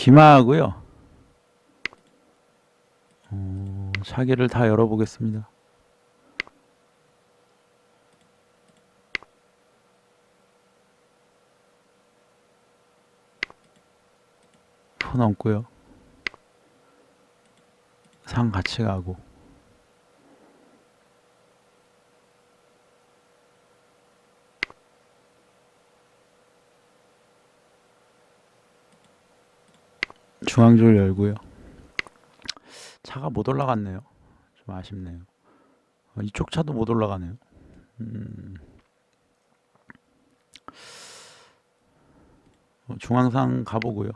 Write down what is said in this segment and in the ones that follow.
기마하고요. 어, 차기를 다 열어보겠습니다. 포 넘고요. 상 같이 가고. 중앙줄 열고요. 차가 못 올라갔네요. 좀 아쉽네요. 어, 이쪽 차도 못 올라가네요. 음. 어, 중앙상 가보고요.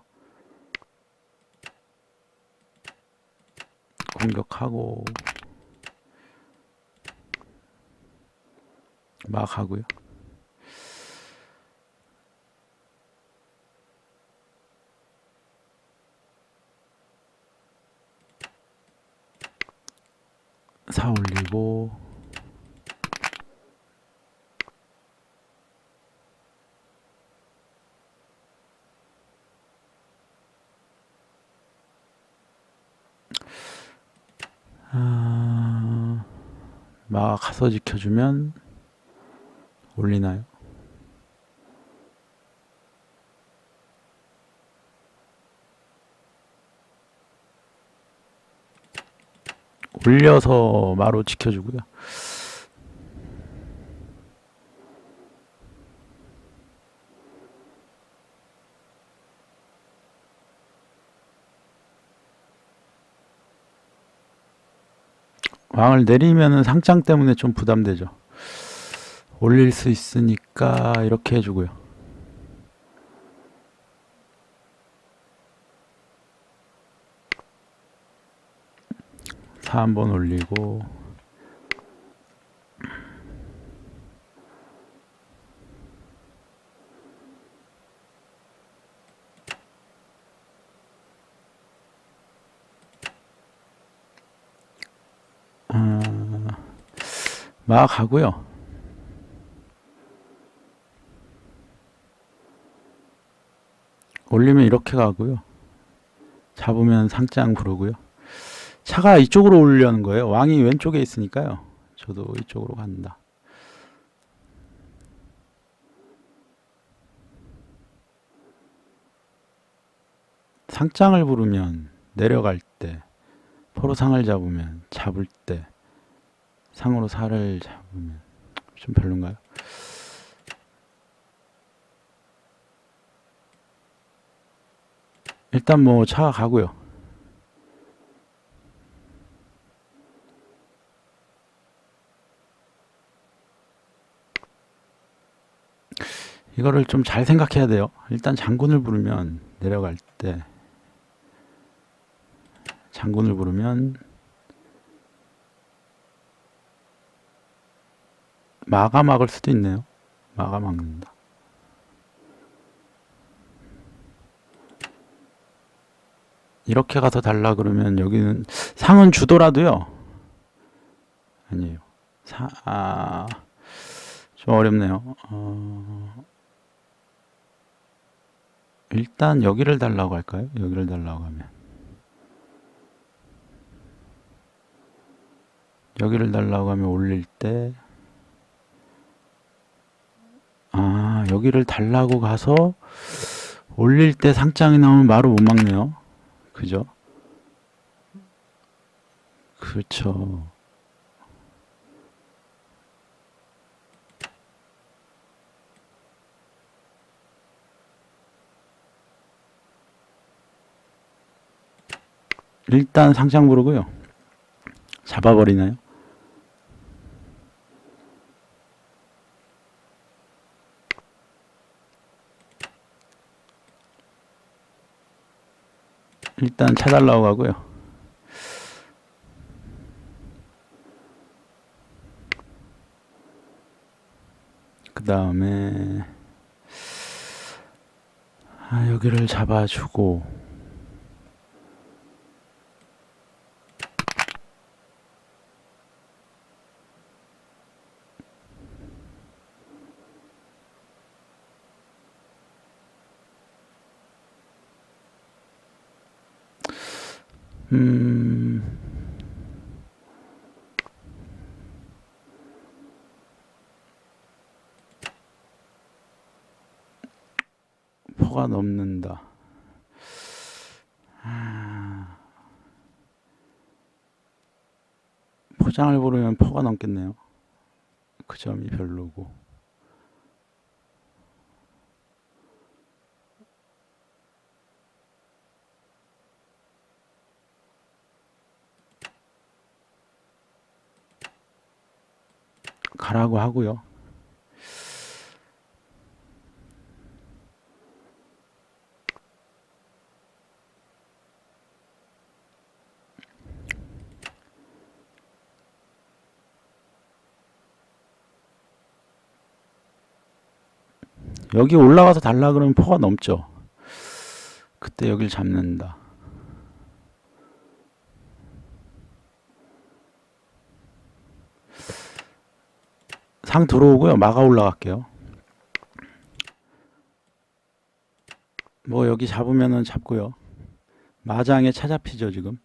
공격하고 막 하고요. 사 올리고 아, 막 가서 지켜주면 올리나요? 올려서 마로 지켜주고요. 왕을 내리면은 상장 때문에 좀 부담되죠. 올릴 수 있으니까 이렇게 해주고요. 사 한번 올리고 아, 막 하고요. 올리면 이렇게 가고요. 잡으면 상장 부르고요. 차가 이쪽으로 오려는 거예요. 왕이 왼쪽에 있으니까요. 저도 이쪽으로 간다. 상장을 부르면 내려갈 때, 포로 상을 잡으면 잡을 때, 상으로 살을 잡으면 좀 별론가요? 일단 뭐 차 가고요. 이거를 좀 잘 생각해야 돼요. 일단 장군을 부르면 내려갈 때 장군을 부르면 마가 막을 수도 있네요. 마가 막는다. 이렇게 가서 달라 그러면 여기는 상은 주더라도요. 아니에요. 사, 아, 좀 어렵네요. 어, 일단 여기를 달라고 할까요? 여기를 달라고 하면. 여기를 달라고 하면 올릴 때, 아, 여기를 달라고 가서 올릴 때 상장이 나오면 마루 못 막네요. 그죠? 그렇죠. 일단 상장 부르고요. 잡아버리나요? 일단 차달라고 하고요. 그 다음에 아, 여기를 잡아주고 포가 넘는다. 아, 포장을 고르면 포가 넘겠네요. 그 점이 별로고. 가라고 하고요. 여기 올라가서 달라 그러면 포가 넘죠. 그때 여길 잡는다. 상 들어오고요. 마가 올라갈게요. 뭐 여기 잡으면은 잡고요. 마장에 차 잡히죠, 지금.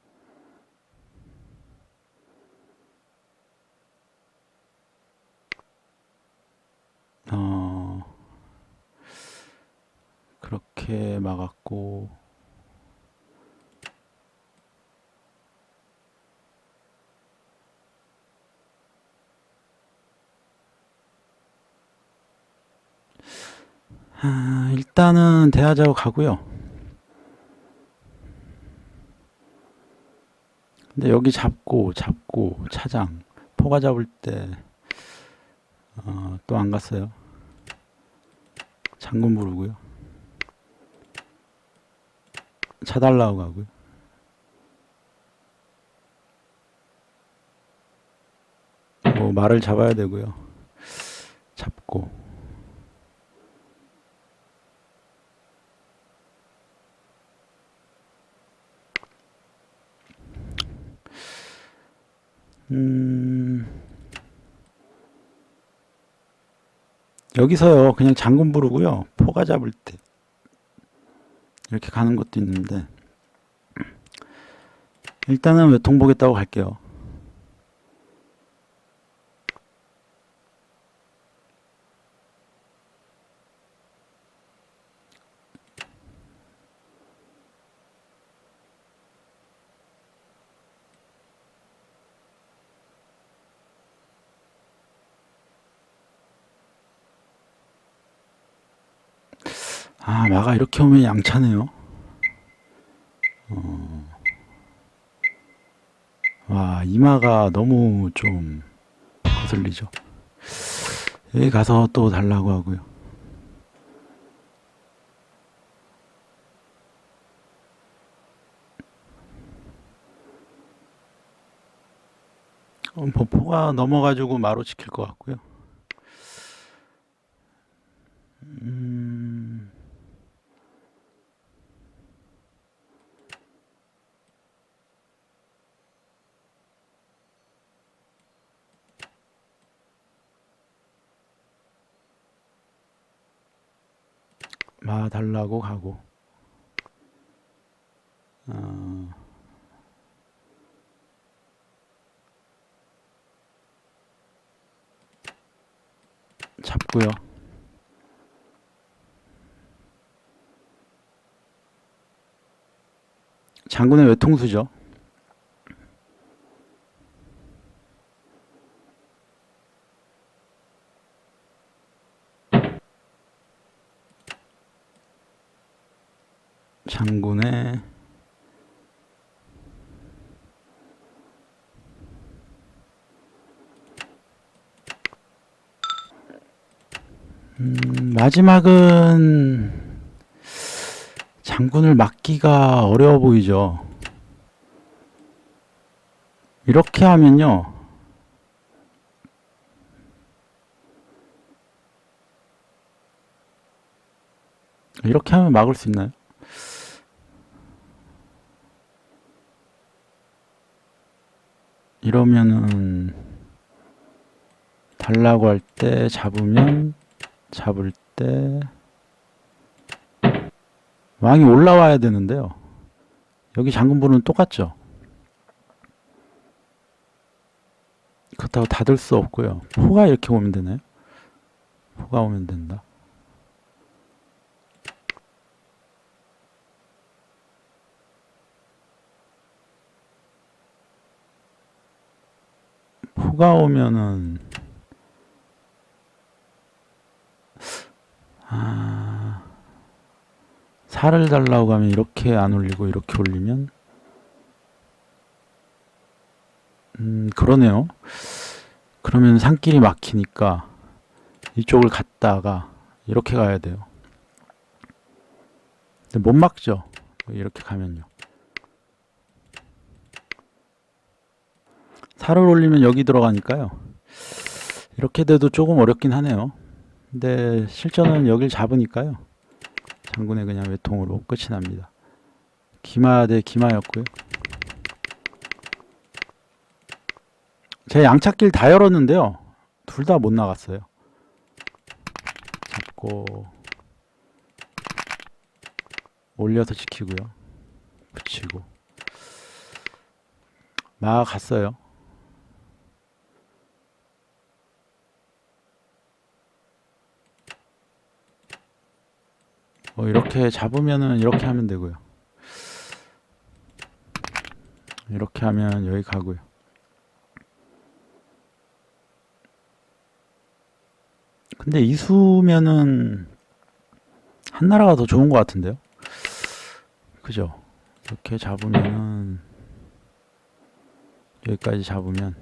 어, 그렇게 막았고, 아, 일단은 대하자고 가고요. 근데 여기 잡고, 잡고, 차장, 포가 잡을 때, 어, 또 안 갔어요. 장군 부르고요. 차 달라고 가고요. 뭐 말을 잡아야 되고요. 잡고. 음, 여기서요, 그냥 장군 부르고요. 포가 잡을 때. 이렇게 가는 것도 있는데, 일단은 외통 보겠다고 갈게요. 아, 마가 이렇게 오면 양차네요. 어. 와, 이마가 너무 좀 거슬리죠. 여기 가서 또 달라고 하고요. 어, 뭐 포가 넘어가지고 마로 지킬 것 같고요. 음, 마 달라고 가고. 어, 잡고요. 장군의 외통수죠. 장군의 음, 마지막은 장군을 막기가 어려워 보이죠. 이렇게 하면요. 이렇게 하면 막을 수 있나요? 이러면은 달라고 할 때 잡으면 잡을 때 왕이 올라와야 되는데요. 여기 장군부는 똑같죠. 그렇다고 닫을 수 없고요. 포가 이렇게 오면 되나요? 포가 오면 된다. 포가 오면은 아 살을 달라고 하면 이렇게 안 올리고 이렇게 올리면 음 그러네요. 그러면 산길이 막히니까 이쪽을 갔다가 이렇게 가야 돼요. 못 막죠. 이렇게 가면요. 살을 올리면 여기 들어가니까요. 이렇게 돼도 조금 어렵긴 하네요. 근데 실전은 여길 잡으니까요. 장군의 그냥 외통으로 끝이 납니다. 기마 대 기마였고요. 제 양착길 다 열었는데요. 둘 다 못 나갔어요. 잡고 올려서 지키고요. 붙이고 막 갔어요. 뭐 이렇게 잡으면은 이렇게 하면 되고요. 이렇게 하면 여기 가고요. 근데 이수면은 한나라가 더 좋은 것 같은데요? 그죠? 이렇게 잡으면은 여기까지 잡으면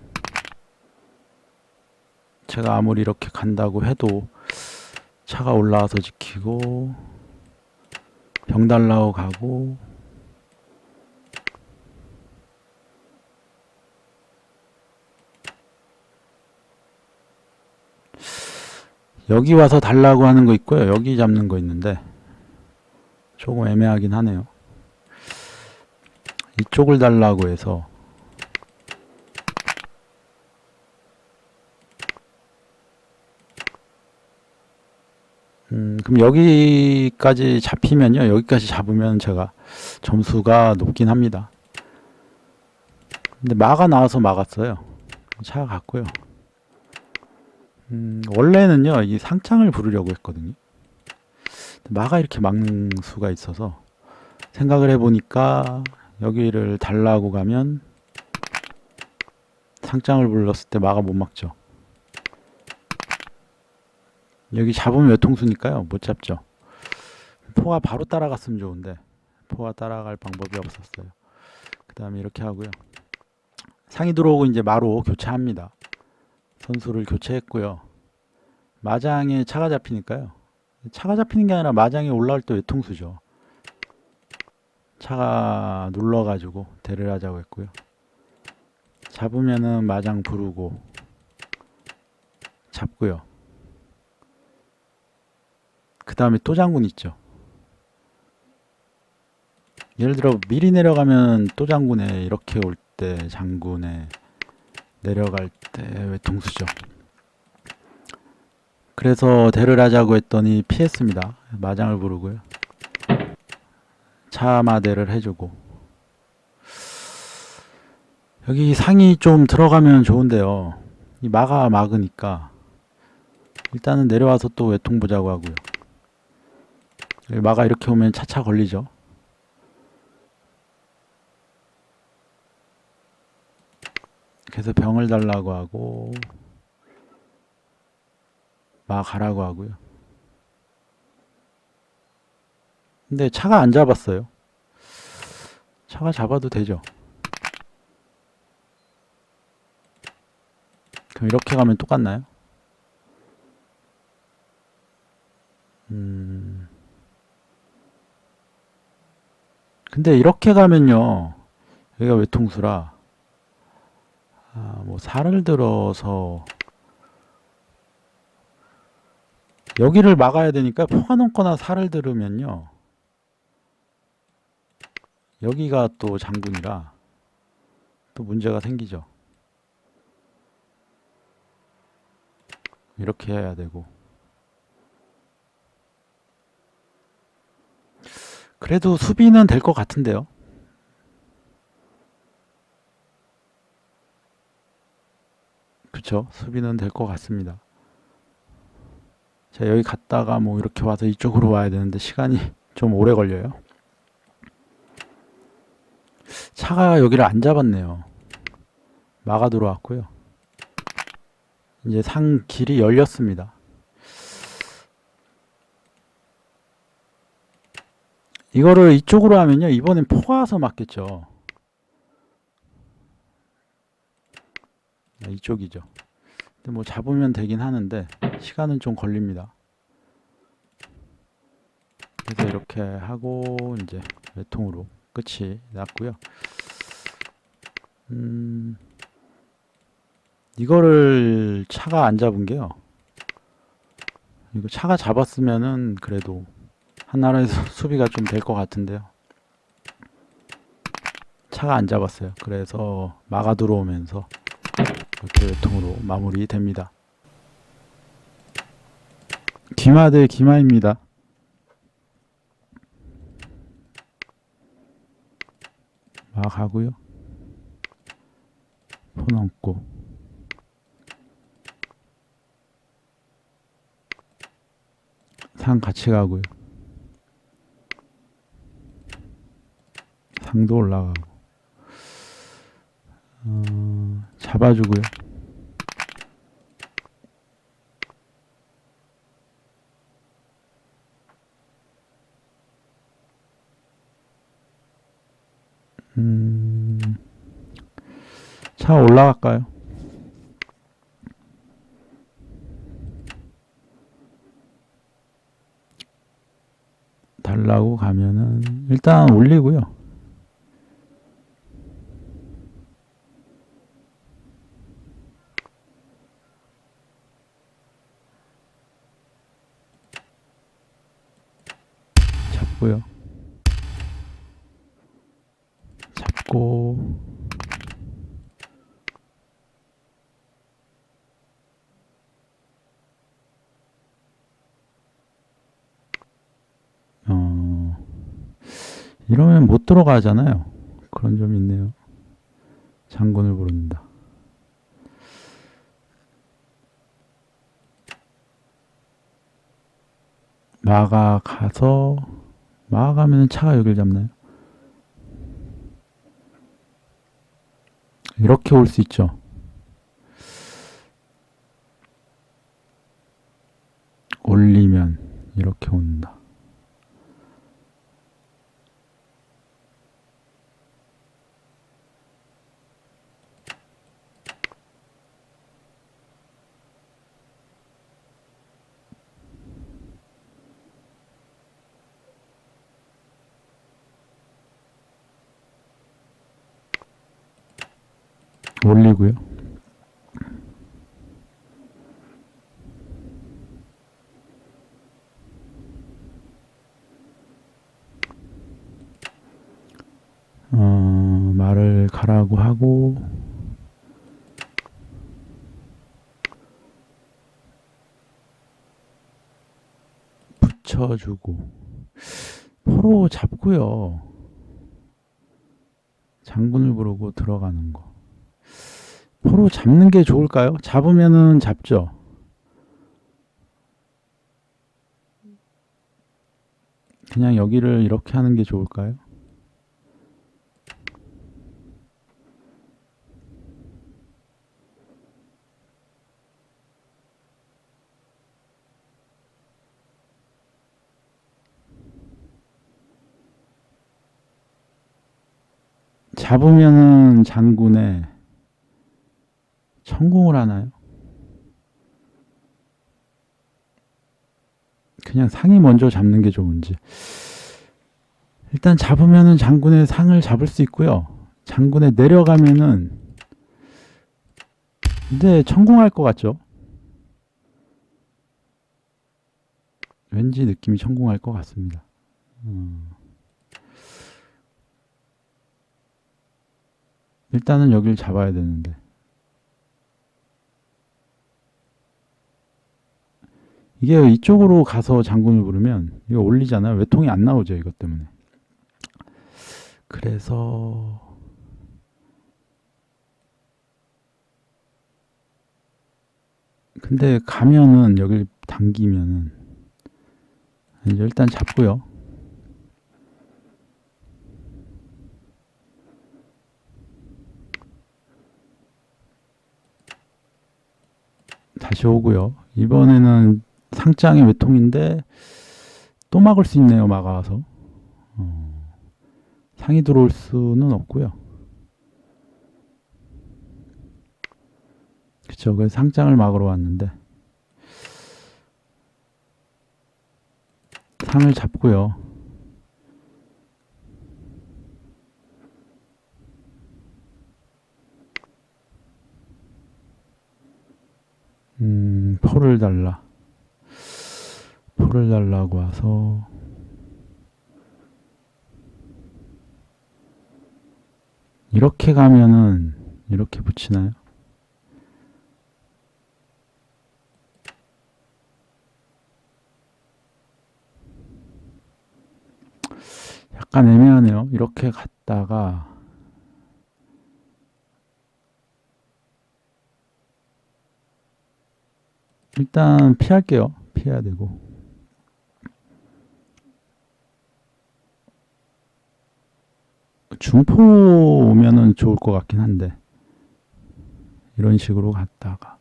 제가 아무리 이렇게 간다고 해도 차가 올라와서 지키고 병 달라고 가고 여기 와서 달라고 하는 거 있고요. 여기 잡는 거 있는데 조금 애매하긴 하네요. 이쪽을 달라고 해서 음, 그럼 여기까지 잡히면요. 여기까지 잡으면 제가 점수가 높긴 합니다. 근데 마가 나와서 막았어요. 차가 갔고요. 음, 원래는요, 이 상창을 부르려고 했거든요. 마가 이렇게 막는 수가 있어서 생각을 해보니까 여기를 달라고 가면 상장을 불렀을 때 마가 못 막죠. 여기 잡으면 외통수니까요. 못 잡죠. 포가 바로 따라갔으면 좋은데 포가 따라갈 방법이 없었어요. 그 다음에 이렇게 하고요. 상이 들어오고 이제 마로 교체합니다. 선수를 교체했고요. 마장에 차가 잡히니까요. 차가 잡히는 게 아니라 마장에 올라올 때 외통수죠. 차가 눌러가지고 대를 하자고 했고요. 잡으면은 마장 부르고 잡고요. 그 다음에 또 장군 있죠. 예를 들어 미리 내려가면 또 장군에 이렇게 올 때 장군에 내려갈 때 외통수죠. 그래서 대를 하자고 했더니 피했습니다. 마장을 부르고요. 차마대를 해주고 여기 상이 좀 들어가면 좋은데요. 이 마가 막으니까 일단은 내려와서 또 외통 보자고 하고요. 여기 마가 이렇게 오면 차차 걸리죠. 그래서 병을 달라고 하고 마 가라고 하고요. 근데 차가 안 잡았어요. 차가 잡아도 되죠. 그럼 이렇게 가면 똑같나요? 음. 근데 이렇게 가면요. 여기가 외통수라 아, 뭐 살을 들어서 여기를 막아야 되니까 포가 넘거나 살을 들으면요. 여기가 또 장군이라 또 문제가 생기죠. 이렇게 해야 되고. 그래도 수비는 될 것 같은데요. 그쵸? 수비는 될 것 같습니다. 자 여기 갔다가 뭐 이렇게 와서 이쪽으로 와야 되는데 시간이 좀 오래 걸려요. 차가 여기를 안 잡았네요. 막아 들어왔고요. 이제 상 길이 열렸습니다 이거를 이쪽으로 하면요 이번엔 포가 와서 맞겠죠 아, 이쪽이죠. 근데 뭐 잡으면 되긴 하는데 시간은 좀 걸립니다. 그래서 이렇게 하고 이제 외통으로 끝이 났고요. 음, 이거를 차가 안 잡은 게요. 이거 차가 잡았으면은 그래도 한나라에서 수비가 좀 될 것 같은데요. 차가 안 잡았어요. 그래서 막아 들어오면서 이렇게 외통으로 마무리됩니다. 기마 대 기마입니다. 막 하고요. 포 넘고 상 같이 가고요. 상도 올라가고 어, 잡아주고요. 음, 차 올라갈까요? 달라고 가면은 일단 올리고요. 잡고요. 잡고 어 이러면 못 들어가잖아요. 그런 점이 있네요. 장군을 부른다. 마가 가서 마가 가면 차가 여길 잡나요? 이렇게 올 수 있죠. 올리면 이렇게 온다. 올리고요. 어, 말을 가라고 하고 붙여주고 포로 잡고요. 장군을 부르고 들어가는 거. 포로 잡는 게 좋을까요? 잡으면은 잡죠. 그냥 여기를 이렇게 하는 게 좋을까요? 잡으면은 장군에 성공을 하나요? 그냥 상이 먼저 잡는 게 좋은지. 일단 잡으면은 장군의 상을 잡을 수 있고요. 장군에 내려가면은 근데 성공할 것 같죠? 왠지 느낌이 성공할 것 같습니다. 음. 일단은 여길 잡아야 되는데. 이게 이쪽으로 가서 장군을 부르면 이거 올리잖아요. 외통이 안 나오죠. 이것 때문에. 그래서 근데 가면은 여길 당기면은 이제 일단 잡고요. 다시 오고요. 이번에는 상장의 외통인데 또 막을 수 있네요. 막아서 어, 상이 들어올 수는 없고요. 그쵸. 그 상장을 막으러 왔는데 상을 잡고요. 음, 포를 달라. 포를 달라고 와서 이렇게 가면은 이렇게 붙이나요? 약간 애매하네요. 이렇게 갔다가 일단 피할게요. 피해야 되고. 중포 오면은 좋을 것 같긴 한데 이런 식으로 갔다가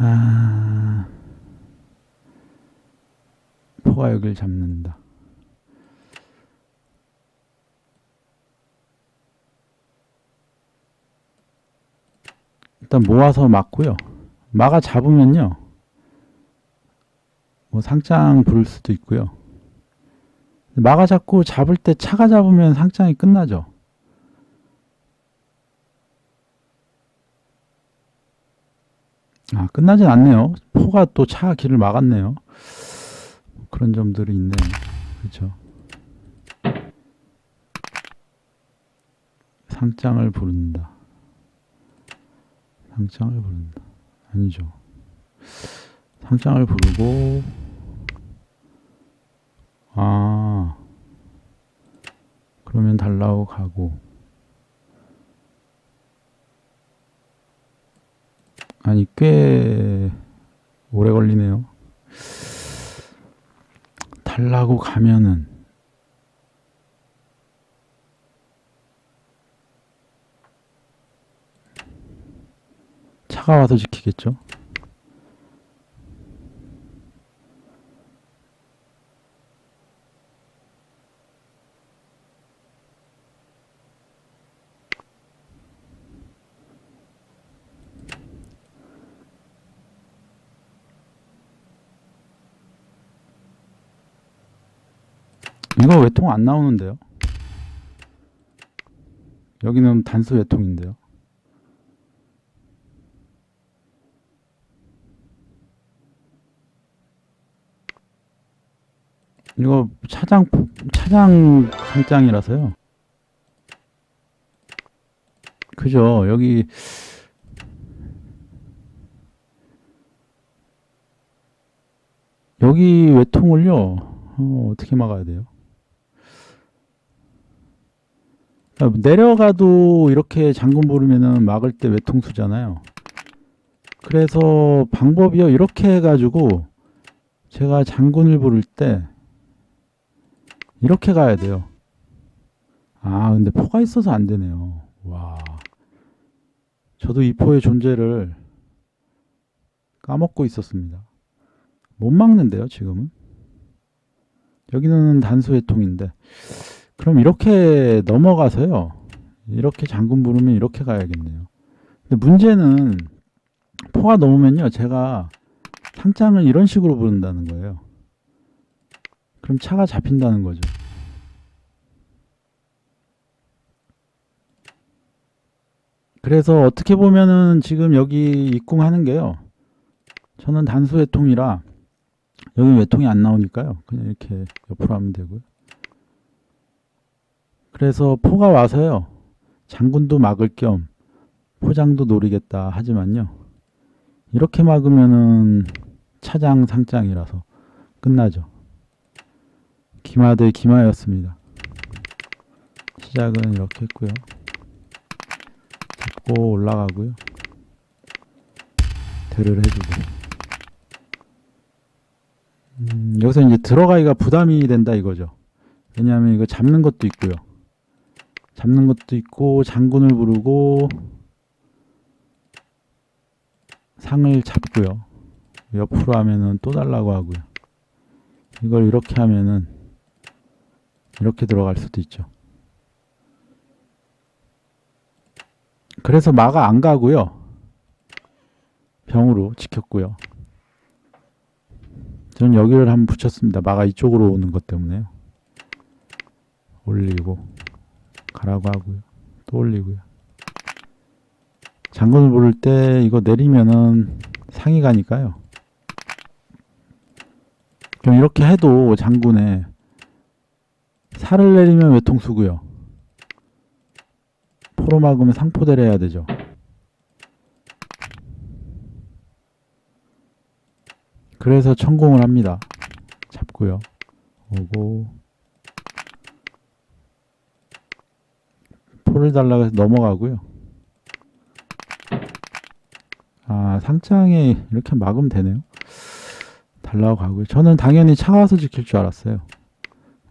아 포가 여길 잡는다. 일단 모아서 막고요. 막아 잡으면요. 뭐 상장 부를 수도 있고요. 막아 잡고 잡을 때 차가 잡으면 상장이 끝나죠. 아, 끝나진 않네요. 포가 또 차 길을 막았네요. 그런 점들이 있네요. 그렇죠. 상장을 부른다. 상장을 부른다. 아니죠. 상장을 부르고 아 그러면 달라고 가고 아니 꽤 오래 걸리네요. 달라고 가면은 차가 와서 지키겠죠. 이거 외통 안 나오는데요. 여기는 단수 외통인데요. 이거 차장 차장 상장이라서요. 그죠? 여기 여기 외통을요. 어, 어떻게 막아야 돼요? 아, 내려가도 이렇게 장군 부르면은 막을 때 외통수잖아요. 그래서 방법이요. 이렇게 해가지고 제가 장군을 부를 때 이렇게 가야 돼요. 아, 근데 포가 있어서 안 되네요. 와. 저도 이 포의 존재를 까먹고 있었습니다. 못 막는데요, 지금은. 여기는 단수 회통인데. 그럼 이렇게 넘어가서요. 이렇게 장군 부르면 이렇게 가야겠네요. 근데 문제는 포가 넘으면요. 제가 상장을 이런 식으로 부른다는 거예요. 그럼 차가 잡힌다는 거죠. 그래서 어떻게 보면은 지금 여기 입궁하는 게요. 저는 단수 외통이라 여기 외통이 안 나오니까요. 그냥 이렇게 옆으로 하면 되고요. 그래서 포가 와서요. 장군도 막을 겸 포장도 노리겠다 하지만요. 이렇게 막으면은 차장 상장이라서 끝나죠. 기마 대 기마였습니다. 시작은 이렇게 했고요. 잡고 올라가고요. 대를 해주고. 음, 여기서 이제 들어가기가 부담이 된다 이거죠. 왜냐하면 이거 잡는 것도 있고요. 잡는 것도 있고 장군을 부르고 상을 잡고요. 옆으로 하면은 또 달라고 하고요. 이걸 이렇게 하면은 이렇게 들어갈 수도 있죠. 그래서 마가 안 가고요. 병으로 지켰고요. 저는 여기를 한번 붙였습니다. 마가 이쪽으로 오는 것 때문에요. 올리고 가라고 하고요. 또 올리고요. 장군을 부를 때 이거 내리면은 상이 가니까요. 그럼 이렇게 해도 장군에 살을 내리면 외통수고요. 포로 막으면 상포대를 해야 되죠. 그래서 천공을 합니다. 잡고요. 오고 포를 달라고 해서 넘어가고요. 아 상장에 이렇게 막으면 되네요. 달라고 가고요. 저는 당연히 차가워서 지킬 줄 알았어요.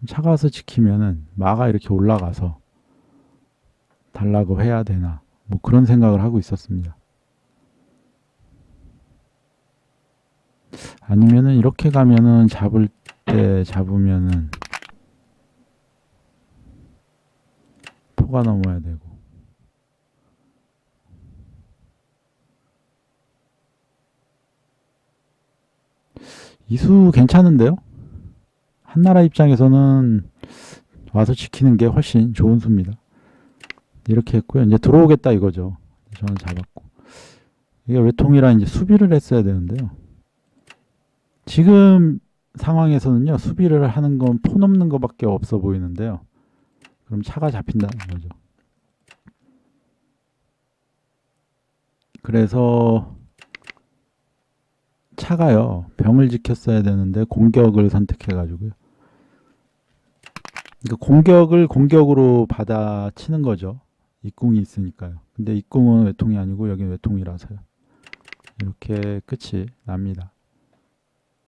차가워서 지키면은 마가 이렇게 올라가서 달라고 해야 되나 뭐 그런 생각을 하고 있었습니다. 아니면은 이렇게 가면은 잡을 때 잡으면은 포가 넘어야 되고 이수 괜찮은데요? 한나라 입장에서는 와서 지키는 게 훨씬 좋은 수입니다. 이렇게 했고요. 이제 들어오겠다 이거죠. 저는 잡았고. 이게 외통이라 이제 수비를 했어야 되는데요. 지금 상황에서는요, 수비를 하는 건 포 넘는 것밖에 없어 보이는데요. 그럼 차가 잡힌다는 거죠. 그래서 차가요, 병을 지켰어야 되는데 공격을 선택해 가지고요. 그러니까 공격을 공격으로 받아치는 거죠. 입궁이 있으니까요. 근데 입궁은 외통이 아니고 여기는 외통이라서요. 이렇게 끝이 납니다.